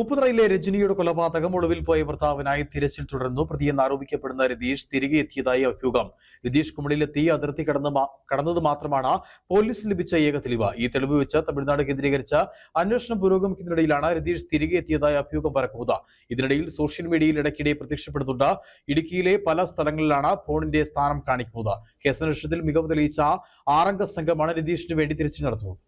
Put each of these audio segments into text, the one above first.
ഉപ്പുതറയിലെ രജനിയുടെ കൊലപാതകം ഒളിവിൽ പോയ ഭർത്താവിനായി തിരച്ചിൽ തുടർന്നു പ്രതിയെന്ന് ആരോപിക്കപ്പെടുന്ന രതീഷ് തിരികെ എത്തിയതായി അഭ്യൂഹം. രതീഷ് കുമളിയിലെത്തി അതിർത്തി കടന്ന് കടന്നത് മാത്രമാണ് പോലീസ് ലഭിച്ച ഏക തെളിവ്. ഈ തെളിവ് വെച്ച് തമിഴ്നാട് കേന്ദ്രീകരിച്ച അന്വേഷണം പുരോഗമിക്കുന്നതിനിടയിലാണ് രതീഷ് തിരികെ എത്തിയതായി അഭ്യൂഹം പരക്കുന്നത്. ഇതിനിടയിൽ സോഷ്യൽ മീഡിയയിൽ ഇടയ്ക്കിടെ പ്രത്യക്ഷപ്പെടുന്നുണ്ട്. ഇടുക്കിയിലെ പല സ്ഥലങ്ങളിലാണ് ഫോണിന്റെ സ്ഥാനം കാണിക്കുന്നത്. കേസന്വേഷണത്തിൽ മികവ് തെളിയിച്ച ആറംഗ സംഘമാണ് രതീഷിന് വേണ്ടി തിരച്ചിൽ നടത്തുന്നത്.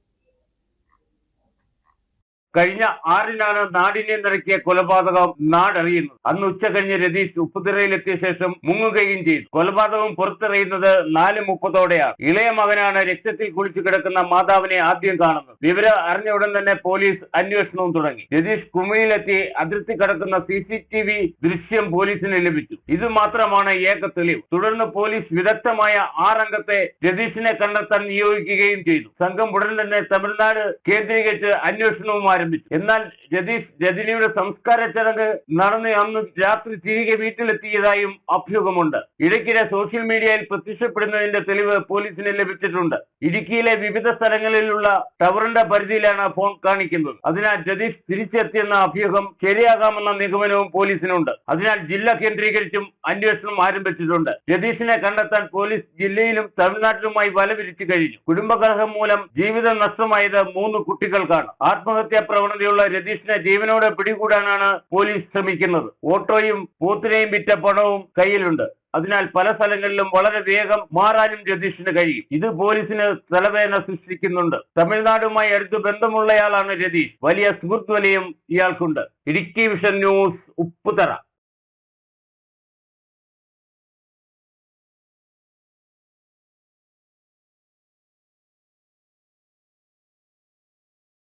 കഴിഞ്ഞ ആറിനാണ് നാടിനെ നിറക്കിയ കൊലപാതകം നാടറിയുന്നത്. അന്ന് ഉച്ച കഴിഞ്ഞ് രതീഷ് ഉപ്പുതിറയിലെത്തിയ ശേഷം മുങ്ങുകയും ചെയ്തു. കൊലപാതകം പുറത്തിറിയുന്നത് നാല് മുപ്പതോടെയാണ്. ഇളയ മകനാണ് രക്തത്തിൽ കുളിച്ചു കിടക്കുന്ന മാതാവിനെ ആദ്യം കാണുന്നത്. വിവരം അറിഞ്ഞ ഉടൻ തന്നെ പോലീസ് അന്വേഷണവും തുടങ്ങി. രതീഷ് കുമിയിലെത്തി അതിർത്തി കടക്കുന്ന സി സി ടി വി ദൃശ്യം പോലീസിന് ലഭിച്ചു. ഇത് മാത്രമാണ് ഏക തെളിവ്. തുടർന്ന് പോലീസ് വിദഗ്ധമായ ആറംഗത്തെ രതീഷിനെ കണ്ടെത്താൻ നിയോഗിക്കുകയും ചെയ്തു. സംഘം ഉടൻ തന്നെ തമിഴ്നാട് കേന്ദ്രീകരിച്ച് അന്വേഷണവും ആരംഭിച്ചു. എന്നാൽ രതീഷ് രജനിയുടെ സംസ്കാര ചടങ്ങ് നടന്ന് അന്ന് രാത്രി തിരികെ വീട്ടിലെത്തിയതായും അഭ്യൂഹമുണ്ട് ഇടയ്ക്കിടെ സോഷ്യൽ മീഡിയയിൽ പ്രത്യക്ഷപ്പെടുന്നതിന്റെ തെളിവ് പോലീസിന് ലഭിച്ചിട്ടുണ്ട്. ഇടുക്കിയിലെ വിവിധ സ്ഥലങ്ങളിലുള്ള ടവറിന്റെ പരിധിയിലാണ് ഫോൺ കാണിക്കുന്നത്. അതിനാൽ ജതീഷ് തിരിച്ചെത്തിയെന്ന അഭ്യൂഹം ശരിയാകാമെന്ന നിഗമനവും പോലീസിനുണ്ട്. അതിനാൽ ജില്ല കേന്ദ്രീകരിച്ചും അന്വേഷണം ആരംഭിച്ചിട്ടുണ്ട്. ജതീഷിനെ കണ്ടെത്താൻ പോലീസ് ജില്ലയിലും തമിഴ്നാട്ടിലുമായി വല വിരിച്ചു കഴിഞ്ഞു. കുടുംബകലഹം മൂലം ജീവിതം നഷ്ടമായത് മൂന്ന് കുട്ടികൾക്കാണ്. ആത്മഹത്യാ പ്രവണതയുള്ള രതീഷിനെ ജീവനോടെ പിടികൂടാനാണ് പോലീസ് ശ്രമിക്കുന്നത്. ഓട്ടോയും പോത്തിനെയും വിറ്റ പണവും കയ്യിലുണ്ട്. അതിനാൽ പല സ്ഥലങ്ങളിലും വളരെ വേഗം മാറാനും രതീഷിന് കഴിയും. ഇത് പോലീസിന് തലവേദന സൃഷ്ടിക്കുന്നുണ്ട്. തമിഴ്നാടുമായി അടുത്ത് ബന്ധമുള്ളയാളാണ് രതീഷ്. വലിയ സുഹൃത്ത് വലയും ഇയാൾക്കുണ്ട്. Idukki vision news Upputhara.